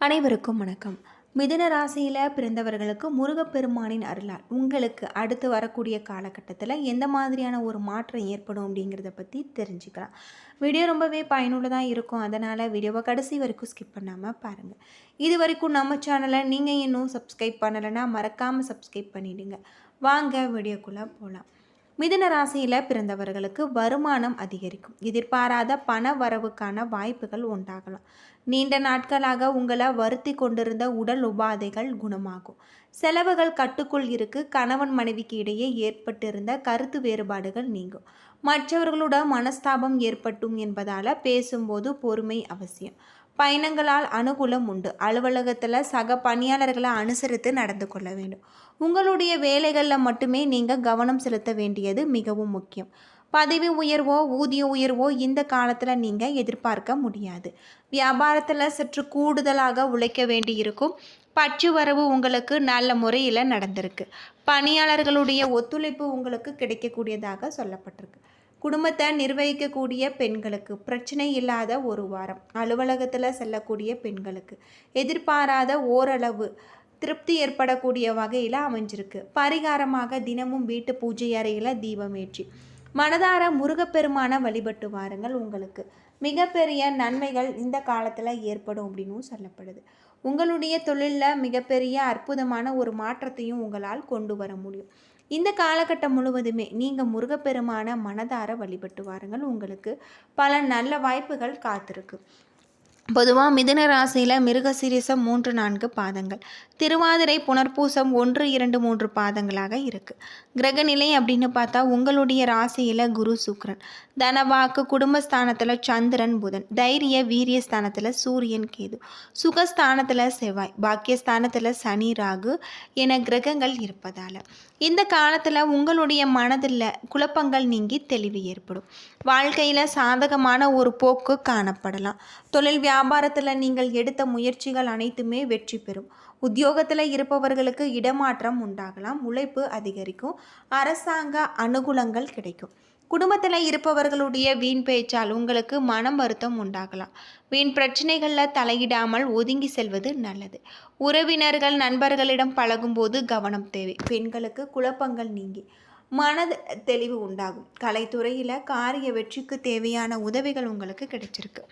அனைவருக்கும் வணக்கம். மிதுன ராசியில் பிறந்தவர்களுக்கு முருகப்பெருமானின் அருளால் உங்களுக்கு அடுத்து வரக்கூடிய காலகட்டத்தில் எந்த மாதிரியான ஒரு மாற்றம் ஏற்படும் அப்படிங்கிறத பற்றி தெரிஞ்சுக்கலாம். வீடியோ ரொம்பவே பயனுள்ளதாக இருக்கும். அதனால் வீடியோவை கடைசி வரைக்கும் ஸ்கிப் பண்ணாமல் பாருங்கள் இது வரைக்கும் நம்ம சேனலை நீங்கள் இன்னும் சப்ஸ்கிரைப் பண்ணலைன்னா மறக்காமல் சப்ஸ்கிரைப் பண்ணிவிடுங்க வாங்க வீடியோக்குள்ளே போகலாம் மிதுன ராசியில் பிறந்தவர்களுக்கு வருமானம் அதிகரிக்கும். எதிர்பாராத பண வரவுக்கான வாய்ப்புகள் உண்டாகலாம். நீண்ட நாட்களாக உங்களை வருத்தி கொண்டிருந்த உடல் உபாதைகள் குணமாகும். செலவுகள் கட்டுக்குள் இருக்கு. கணவன் மனைவிக்கு இடையே ஏற்பட்டிருந்த கருத்து வேறுபாடுகள் நீங்கும். மற்றவர்களோட மனஸ்தாபம் ஏற்பட்டும் என்பதால் பேசும்போது பொறுமை அவசியம். பயணங்களால் அனுகூலம் உண்டு. அலுவலகத்தில் சக பணியாளர்களை அனுசரித்து நடந்து கொள்ள வேண்டும். உங்களுடைய வேலைகளில் மட்டுமே நீங்கள் கவனம் செலுத்த வேண்டியது மிகவும் முக்கியம். பதவி உயர்வோ ஊதிய உயர்வோ இந்த காலத்தில் நீங்கள் எதிர்பார்க்க முடியாது. வியாபாரத்தில் சற்று கூடுதலாக உழைக்க வேண்டி இருக்கும் பற்று வரவு உங்களுக்கு நல்ல முறையில் நடந்திருக்கு. பணியாளர்களுடைய ஒத்துழைப்பு உங்களுக்கு கிடைக்கக்கூடியதாக சொல்லப்பட்டிருக்கு. குடும்பத்தை நிர்வகிக்கக்கூடிய பெண்களுக்கு பிரச்சனை இல்லாத ஒரு வாரம். அலுவலகத்தில் செல்லக்கூடிய பெண்களுக்கு எதிர்பாராத ஓரளவு திருப்தி ஏற்படக்கூடிய வகையில் அமைஞ்சிருக்கு. பரிகாரமாக தினமும் வீட்டு பூஜை அறையில் தீபம் ஏற்றி மனதார முருகப்பெருமான வழிபட்டு வாருங்கள். உங்களுக்கு மிகப்பெரிய நன்மைகள் இந்த காலத்தில் ஏற்படும் அப்படின்னும் சொல்லப்படுது. உங்களுடைய தொழிலில் மிகப்பெரிய அற்புதமான ஒரு மாற்றத்தையும் உங்களால் கொண்டு வர முடியும். இந்த காலகட்டம் முழுவதுமே நீங்கள் முருகப்பெருமான மனதார வழிபட்டு வாருங்கள். உங்களுக்கு பல நல்ல வாய்ப்புகள் காத்திருக்கு. பொதுவாக மிதுன ராசியில் மிருகசீரிசம் மூன்று நான்கு பாதங்கள். திருவாதிரை புனர்பூசம் ஒன்று இரண்டு மூன்று பாதங்களாக இருக்குது கிரகநிலை அப்படின்னு பார்த்தா உங்களுடைய ராசியில் குரு சுக்ரன். தனவாக்கு குடும்பஸ்தானத்தில் சந்திரன் புதன். தைரிய வீரியஸ்தானத்தில் சூரியன் கேது. சுகஸ்தானத்தில் செவ்வாய். பாக்கியஸ்தானத்தில் சனி ராகு என கிரகங்கள் இருப்பதால். இந்த காலத்தில் உங்களுடைய மனதில் குழப்பங்கள் நீங்கி தெளிவு ஏற்படும். வாழ்க்கையில் சாதகமான ஒரு போக்கு காணப்படலாம். தொழில் வியாபாரத்தில் நீங்கள் எடுத்த முயற்சிகள் அனைத்துமே வெற்றி பெறும். உத்தியோகத்தில் இருப்பவர்களுக்கு இடமாற்றம் உண்டாகலாம் உழைப்பு அதிகரிக்கும் அரசாங்க அனுகூலங்கள் கிடைக்கும். குடும்பத்தில் இருப்பவர்களுடைய வீண் பேச்சால் உங்களுக்கு மனம் வருத்தம் உண்டாகலாம். வீண் பிரச்சனைகளில் தலையிடாமல் ஒதுங்கி செல்வது நல்லது. உறவினர்கள் நண்பர்களிடம் பழகும்போது கவனம் தேவை. பெண்களுக்கு குழப்பங்கள் நீங்கி மனது தெளிவு உண்டாகும். கலைத்துறையில் காரிய வெற்றிக்கு தேவையான உதவிகள் உங்களுக்கு கிடைச்சிருக்கு.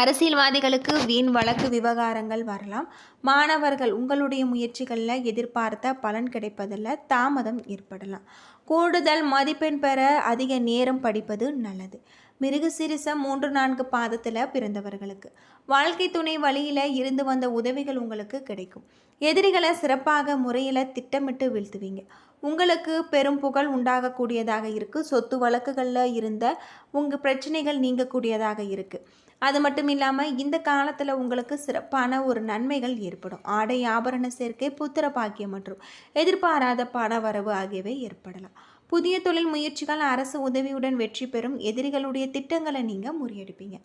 அரசியல்வாதிகளுக்கு வீண் வழக்கு விவகாரங்கள் வரலாம். மாணவர்கள் உங்களுடைய முயற்சிகளில் எதிர்பார்த்த பலன் கிடைப்பதில் தாமதம் ஏற்படலாம். கூடுதல் மதிப்பெண் பெற அதிக நேரம் படிப்பது நல்லது. மிருகசிரிசம் மூன்று நான்கு பாதத்தில் பிறந்தவர்களுக்கு. வாழ்க்கை துணை வழியில் இருந்து வந்த உதவிகள் உங்களுக்கு கிடைக்கும். எதிரிகளை சிறப்பாக முறையில் திட்டமிட்டு வீழ்த்துவீங்க. உங்களுக்கு பெரும் புகழ் உண்டாகக்கூடியதாக இருக்குது சொத்து வழக்குகளில் இருந்த உங்கள் பிரச்சனைகள் நீங்கக்கூடியதாக இருக்குது அது மட்டும் இல்லாமல் இந்த காலத்தில் உங்களுக்கு சிறப்பான ஒரு நன்மைகள் ஏற்படும். ஆடை ஆபரண சேர்க்கை புத்திர பாக்கியம் மற்றும் எதிர்பாராத பண வரவு ஆகியவை ஏற்படலாம். புதிய தொழில் முயற்சிகள் அரசு உதவியுடன் வெற்றி பெறும் எதிரிகளுடைய திட்டங்களை நீங்கள் முறியடிப்பீங்க.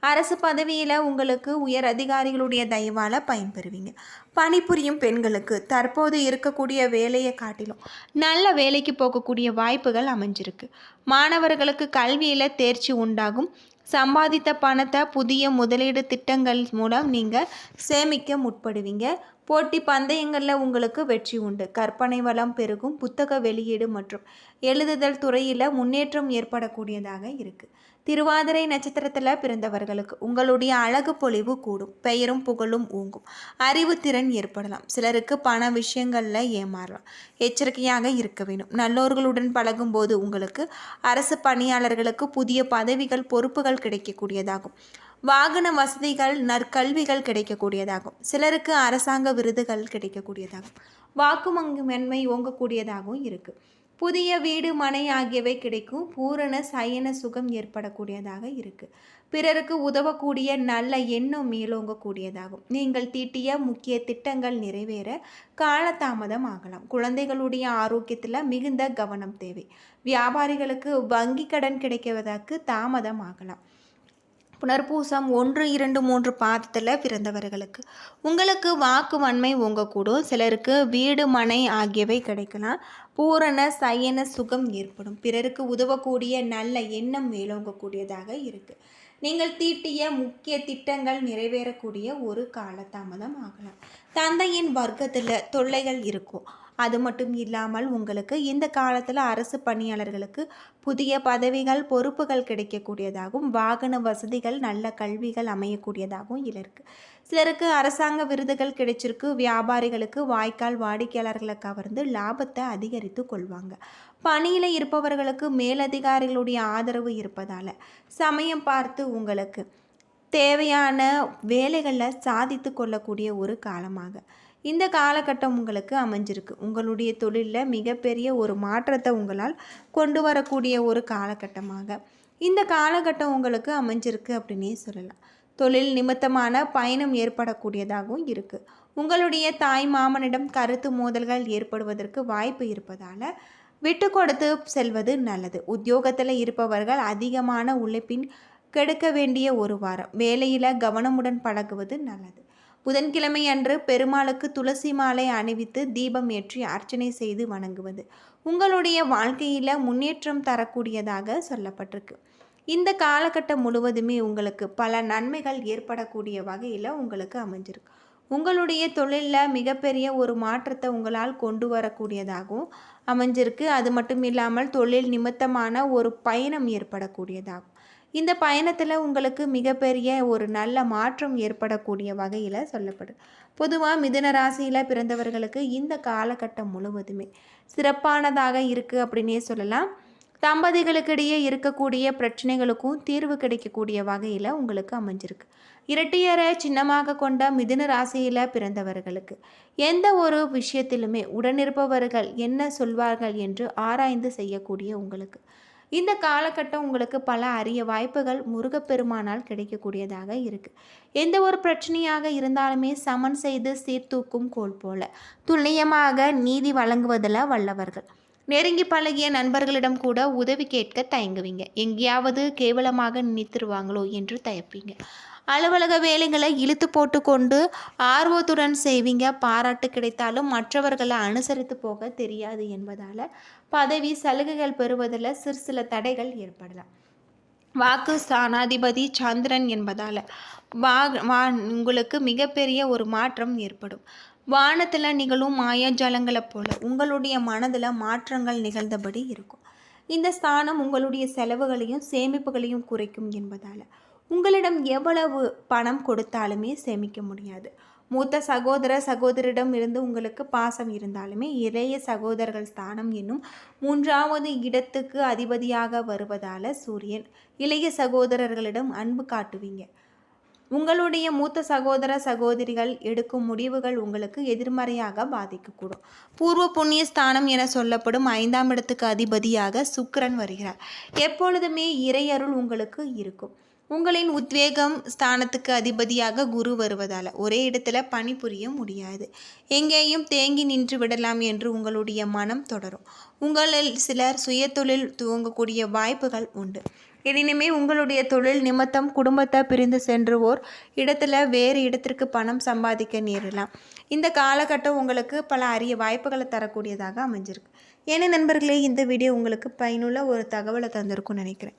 அரசு பதவியில் உங்களுக்கு உயர் அதிகாரிகளுடைய தயவால் பயன்பெறுவீங்க. பணிபுரியும் பெண்களுக்கு தற்போது இருக்கக்கூடிய வேலையை காட்டிலும் நல்ல வேலைக்கு போகக்கூடிய வாய்ப்புகள் அமைஞ்சிருக்கு. மாணவர்களுக்கு கல்வியில் தேர்ச்சி உண்டாகும். சம்பாதித்த பணத்தை புதிய முதலீடு திட்டங்கள் மூலம் நீங்கள் சேமிக்க முற்படுவீங்க. போட்டி பந்தயங்களில் உங்களுக்கு வெற்றி உண்டு. கற்பனை வளம் பெருகும் புத்தக வெளியீடு மற்றும் எழுதுதல் துறையில் முன்னேற்றம் ஏற்படக்கூடியதாக இருக்குது திருவாதிரை நட்சத்திரத்தில் பிறந்தவர்களுக்கு உங்களுடைய அழகு பொலிவு கூடும். பெயரும் புகழும் ஊங்கும். அறிவுத்திறன் ஏற்படலாம். சிலருக்கு பண விஷயங்களில் ஏமாறலாம். எச்சரிக்கையாக இருக்க வேண்டும். நல்லோர்களுடன் பழகும்போது உங்களுக்கு அரசு பணியாளர்களுக்கு புதிய பதவிகள் பொறுப்புகள் கிடைக்கக்கூடியதாகும். வாகன வசதிகள் நற்கல்விகள் கிடைக்கக்கூடியதாகும். சிலருக்கு அரசாங்க விருதுகள் கிடைக்கக்கூடியதாகும். வாக்குமங்கு மென்மை ஓங்கக்கூடியதாகவும் இருக்குது புதிய வீடு மனை ஆகியவை கிடைக்கும். பூரண சயன சுகம் ஏற்படக்கூடியதாக இருக்குது பிறருக்கு உதவக்கூடிய நல்ல எண்ணம் மேலோங்கக்கூடியதாகும். நீங்கள் தீட்டிய முக்கிய திட்டங்கள் நிறைவேற காலதாமதம் ஆகலாம். குழந்தைகளுடைய ஆரோக்கியத்தில் மிகுந்த கவனம் தேவை. வியாபாரிகளுக்கு வங்கி கடன் கிடைக்குவதற்கு தாமதம் ஆகலாம். புனர்பூசம் ஒன்று இரண்டு மூன்று பாதத்தில் பிறந்தவர்களுக்கு. உங்களுக்கு வாக்கு வன்மை ஓங்கக்கூடும். சிலருக்கு வீடு மனை ஆகியவை கிடைக்கலாம். பூரண சயன சுகம் ஏற்படும். பிறருக்கு உதவக்கூடிய நல்ல எண்ணம் மேலோங்கக்கூடியதாக இருக்குது நீங்கள் தீட்டிய முக்கிய திட்டங்கள் நிறைவேறக்கூடிய ஒரு காலதாமதம் ஆகலாம். தந்தையின் வர்க்கத்தில் தொல்லைகள் இருக்கும். அது மட்டும் இல்லாமல் உங்களுக்கு இந்த காலத்தில் அரசு பணியாளர்களுக்கு புதிய பதவிகள் பொறுப்புகள் கிடைக்கக்கூடியதாகவும் வாகன வசதிகள் நல்ல கல்விகள் அமையக்கூடியதாகவும் இருக்கு. சிலருக்கு அரசாங்க விருதுகள் கிடைச்சிருக்கு. வியாபாரிகளுக்கு வாய்க்கால் வாடிக்கையாளர்களை கவர்ந்து லாபத்தை அதிகரித்து கொள்வாங்க. பணியில் இருப்பவர்களுக்கு மேலதிகாரிகளுடைய ஆதரவு இருப்பதால் சமயம் பார்த்து உங்களுக்கு தேவையான வேலைகளை சாதித்து கொள்ளக்கூடிய ஒரு காலமாக. இந்த காலகட்டம் உங்களுக்கு அமைஞ்சிருக்கு. உங்களுடைய தொழிலில் மிகப்பெரிய ஒரு மாற்றத்தை உங்களால் கொண்டு வரக்கூடிய ஒரு காலகட்டமாக. இந்த காலகட்டம் உங்களுக்கு அமைஞ்சிருக்கு அப்படின்னே சொல்லலாம். தொழில் நிமித்தமான பயணம் ஏற்படக்கூடியதாகவும் இருக்குது உங்களுடைய தாய் மாமனிடம் கருத்து மோதல்கள் ஏற்படுவதற்கு வாய்ப்பு இருப்பதால் விட்டு கொடுத்து செல்வது நல்லது. உத்தியோகத்தில் இருப்பவர்கள் அதிகமான உழைப்பின் கெடுக்க வேண்டிய ஒரு வாரம். வேலையில் கவனமுடன் பழகுவது நல்லது. புதன்கிழமை அன்று பெருமாளுக்கு துளசி மாலை அணிவித்து தீபம் ஏற்றி அர்ச்சனை செய்து வணங்குவது உங்களுடைய வாழ்க்கையில் முன்னேற்றம் தரக்கூடியதாக சொல்லப்பட்டிருக்கு. இந்த காலகட்டம் முழுவதுமே உங்களுக்கு பல நன்மைகள் ஏற்படக்கூடிய வகையில் உங்களுக்கு அமைஞ்சிருக்கு. உங்களுடைய தொழிலில் மிகப்பெரிய ஒரு மாற்றத்தை உங்களால் கொண்டு வரக்கூடியதாகவும் அமைஞ்சிருக்கு. அது மட்டும் இல்லாமல் தொழில் நிமித்தமான ஒரு பயணம் ஏற்படக்கூடியதாகும் இந்த பயணத்தில் உங்களுக்கு மிகப்பெரிய ஒரு நல்ல மாற்றம் ஏற்படக்கூடிய வகையில் சொல்லப்படுது. பொதுவாக மிதுன ராசியில் பிறந்தவர்களுக்கு இந்த காலகட்டம் முழுவதுமே சிறப்பானதாக இருக்குது அப்படின்னே சொல்லலாம். தம்பதிகளுக்கிடையே இருக்கக்கூடிய பிரச்சனைகளுக்கும் தீர்வு கிடைக்கக்கூடிய வகையில் உங்களுக்கு அமைஞ்சிருக்கு. இரட்டையரை சின்னமாக கொண்ட மிதுன ராசியில் பிறந்தவர்களுக்கு எந்த ஒரு விஷயத்திலுமே உடனிருப்பவர்கள் என்ன சொல்வார்கள் என்று ஆராய்ந்து செய்யக்கூடிய உங்களுக்கு இந்த காலகட்டம் உங்களுக்கு பல அரிய வாய்ப்புகள் முருகப்பெருமானால் கிடைக்கக்கூடியதாக இருக்குது எந்த ஒரு பிரச்சனையாக இருந்தாலுமே சமன் செய்து சீர்தூக்கும் கோல் போல. துல்லியமாக நீதி வழங்குவதில் வல்லவர்கள். நெருங்கி பழகிய நண்பர்களிடம் கூட உதவி கேட்க தயங்குவீங்க. எங்கேயாவது கேவலமாக நினைத்துருவாங்களோ என்று தயப்பீங்க. அலுவலக வேலைகளை இழுத்து போட்டுக்கொண்டு ஆர்வத்துடன் செய்வீங்க. பாராட்டு கிடைத்தாலும் மற்றவர்களை அனுசரித்து போக தெரியாது என்பதால் பதவி சலுகைகள் பெறுவதில் சிறு சில தடைகள் ஏற்படலாம். வாக்கு ஸ்தானாதிபதி சந்திரன் என்பதால் வா வா உங்களுக்கு மிகப்பெரிய ஒரு மாற்றம் ஏற்படும். வானத்தில் நிகழும் மாயாஜாலங்களை போல உங்களுடைய மனதில் மாற்றங்கள் நிகழ்ந்தபடி இருக்கும். இந்த ஸ்தானம் உங்களுடைய செலவுகளையும் சேமிப்புகளையும் குறைக்கும் என்பதால் உங்களிடம் எவ்வளவு பணம் கொடுத்தாலுமே சேமிக்க முடியாது. மூத்த சகோதர சகோதரிடம் இருந்து உங்களுக்கு பாசம் இருந்தாலுமே இளைய சகோதரர்கள் ஸ்தானம் என்னும் மூன்றாவது இடத்துக்கு அதிபதியாக வருவதால் சூரியன். இளைய சகோதரர்களிடம் அன்பு காட்டுவீங்க. உங்களுடைய மூத்த சகோதர சகோதரிகள் எடுக்கும் முடிவுகள் உங்களுக்கு எதிர்மறையாக பாதிக்கக்கூடும். பூர்வ புண்ணிய ஸ்தானம் என சொல்லப்படும் ஐந்தாம் இடத்துக்கு அதிபதியாக சுக்கரன் வருகிறார். எப்பொழுதுமே இறையருள் உங்களுக்கு இருக்கும். உங்களின் உத்வேகம் ஸ்தானத்துக்கு அதிபதியாக குரு வருவதால் ஒரே இடத்துல பணிபுரிய முடியாது. எங்கேயும் தேங்கி நின்று விடலாம் என்று உங்களுடைய மனம் தொடரும். உங்களில் சிலர் சுயதொழில் துவங்கக்கூடிய வாய்ப்புகள் உண்டு. எனினுமே உங்களுடைய தொழில் நிமித்தம் குடும்பத்தை பிரிந்து சென்றுவோர் இடத்துல வேறு இடத்திற்கு பணம் சம்பாதிக்க நேரலாம் இந்த காலகட்டம் உங்களுக்கு பல அரிய வாய்ப்புகளை தரக்கூடியதாக அமைஞ்சிருக்கு. ஏன்னா நண்பர்களே இந்த வீடியோ உங்களுக்கு பயனுள்ள ஒரு தகவலை தந்திருக்கும்னு நினைக்கிறேன்.